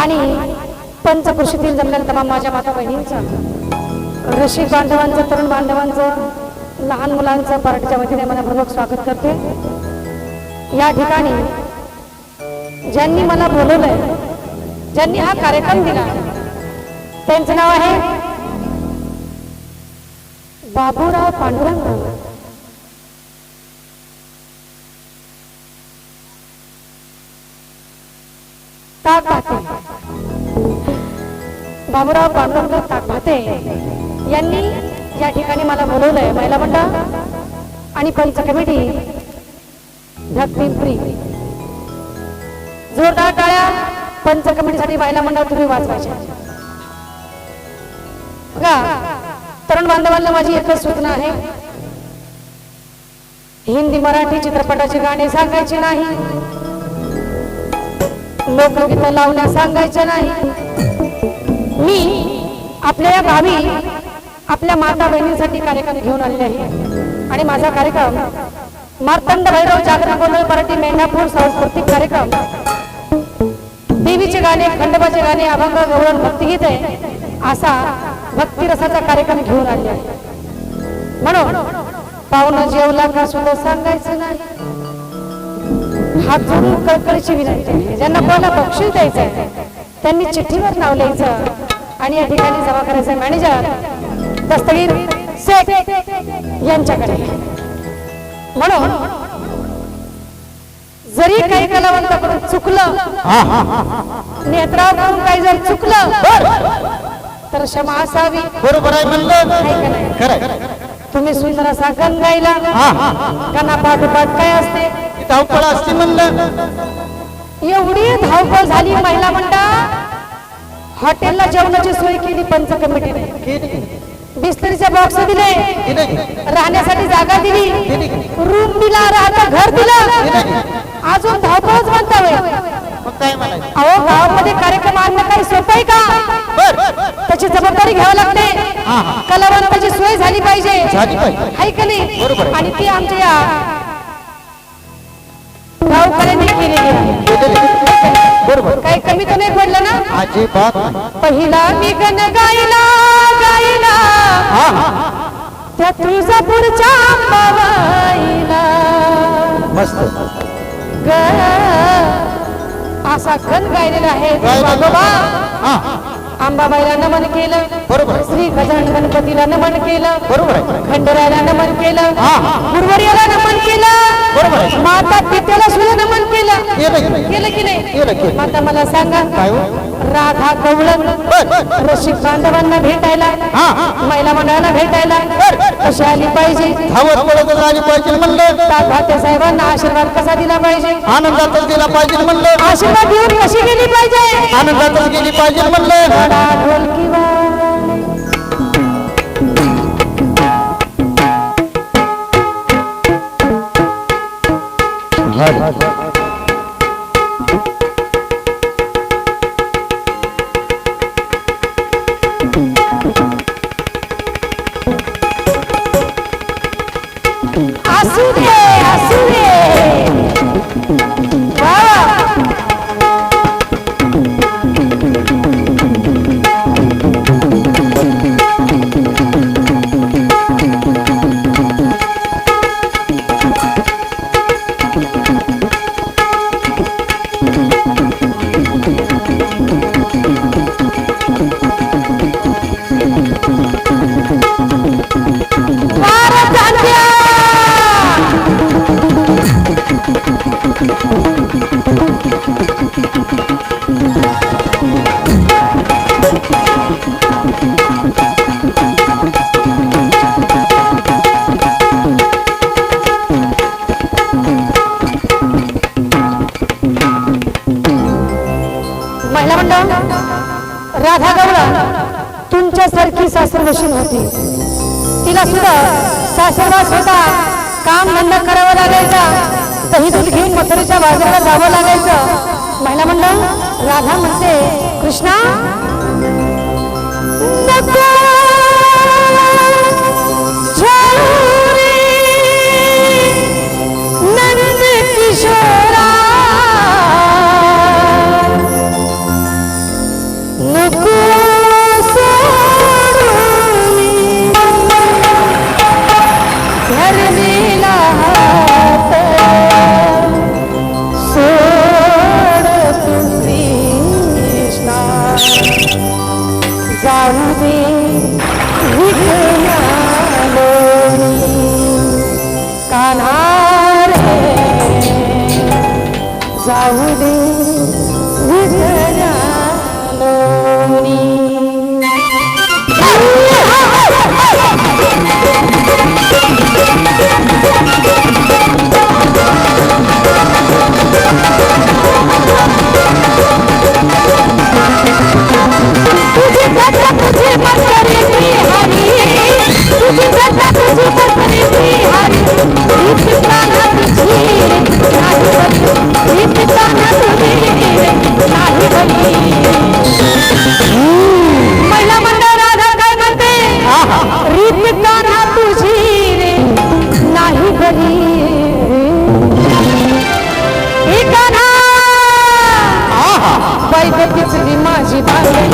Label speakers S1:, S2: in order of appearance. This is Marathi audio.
S1: आणि पंचकृषीतील जमलेल्या तमाम माझ्या माता बहिणींचं रसिक बांधवांचं तरुण बांधवांचं लहान मुलांचं पार्टीच्या वतीने मनापूर्वक स्वागत करते. या ठिकाणी ज्यांनी मला बोलवलंय ज्यांनी हा कार्यक्रम दिला त्यांचं नाव आहे बाबूराव पांडुरंग. बाबूराव पांडुरंग ताकभाते यांनी या ठिकाणी मला बोलवलंय. महिला मंडळ आणि पंच कमिटी धकपिंपरी जोरदार टाळ्या पंच कमिटीसाठी महिला मंडळ तुम्ही वाचवायचे बघा तरुण बांधवांना माझी एकच सूचना आहे. हिंदी मराठी चित्रपटाचे गाणे सांगायचे नाही. लोकगीत लावण्या सांगायचे नाही. मी आपल्या या गावी आपल्या माता बहिणींसाठी कार्यक्रम घेऊन आलेले आहे. आणि माझा कार्यक्रम मार्तंड भैरव जागरण गोंधळ मराठी मेंढापूर सांस्कृतिक कार्यक्रम. देवीचे गाणे खंडोबाचे गाणे अभंग गौरव भक्तिगीत आहे असा भक्तिरसाचा कार्यक्रम घेऊन आले आहे. म्हणून पाहुणं जेवला का सुद्धा सांगायचं नाही. हात जोडून कळकळीची विनंती आहे. ज्यांना कोणाला बक्षीस द्यायचं आहे त्यांनी चिठ्ठीवर नाव लिहायचं. आणि या ठिकाणी जमा करायचं मॅनेजर दस्तगीर शेख यांच्याकडे. म्हणून जरी काही कलावंताकडून चुकलं नेत्राकडून काही जर चुकलं तर क्षमा असावी.
S2: बरोबर आहे म्हणलं.
S1: तुम्ही सुंदर असा गण गायला. गणा पाठोपाठ काय असते?
S2: धावपळ असते म्हणलं.
S1: एवढी धावपळ झाली महिला मंडळ. हॉटेलला जेवणाची सोय केली पंच कमिटीने. बिस्तरीचे बॉक्स दिले. राहण्यासाठी जागा दिली. रूम दिला राहता घर दिलं. अजून धावपळच म्हणता होय.
S2: मग काय म्हणायचं?
S1: अहो गावामध्ये कार्यक्रम आणणं काही सोपं आहे का? त्याची जबाबदारी घ्यावी लागते. कलावंताची सोय झाली पाहिजे. का नाही. आणि ती आमच्या या गावकऱ्यांनी केलेली आहे.
S2: बरोबर.
S1: काही कमी तर नाही पडलं ना?
S2: अजिबात नाही.
S1: पहिला मी गण गायला गायला.
S2: हा. हा
S1: त्या तुळजापूरच्या अंबाबाईला.
S2: मस्त.
S1: ग असा गण गायलेला आहे. बाबा
S2: हा.
S1: अंबाबाईला नमन केलं.
S2: बरोबर.
S1: श्री गजानन गणपतीला नमन केलं.
S2: बरोबर आहे.
S1: खंडरायाला नमन केलं. गुरुवर्याला नमन केलं.
S2: बरोबर आहे.
S1: माता पित्याला सुद्धा नमन केलं.
S2: केलं
S1: की नाही. माता मला सांगा.
S2: हो?
S1: राधा कवळण रसिक बांधवांना भेटायला. महिला मंडळाला भेटायला. कशी आली पाहिजे?
S2: आली पाहिजे म्हणलं.
S1: तात्या साहेबांना आशीर्वाद कसा दिला पाहिजे?
S2: आनंदातच दिला पाहिजे म्हणलं.
S1: आशीर्वाद घेऊन कशी गेली पाहिजे?
S2: आनंदातच गेली पाहिजे म्हणलं.
S1: ढोलकी वाजले. असू राधा गौडा तुमच्यासारखी सासरवशील होती. तिला सुद्धा सासरवास होता. काम धंदा करावा लागायचा. दही दूध घेऊन मथुरेच्या बाजाराला जावं लागायचं. महिला मंडळ राधा म्हणते कृष्णा Zawadi नाही पैदल ही माझी बांधणी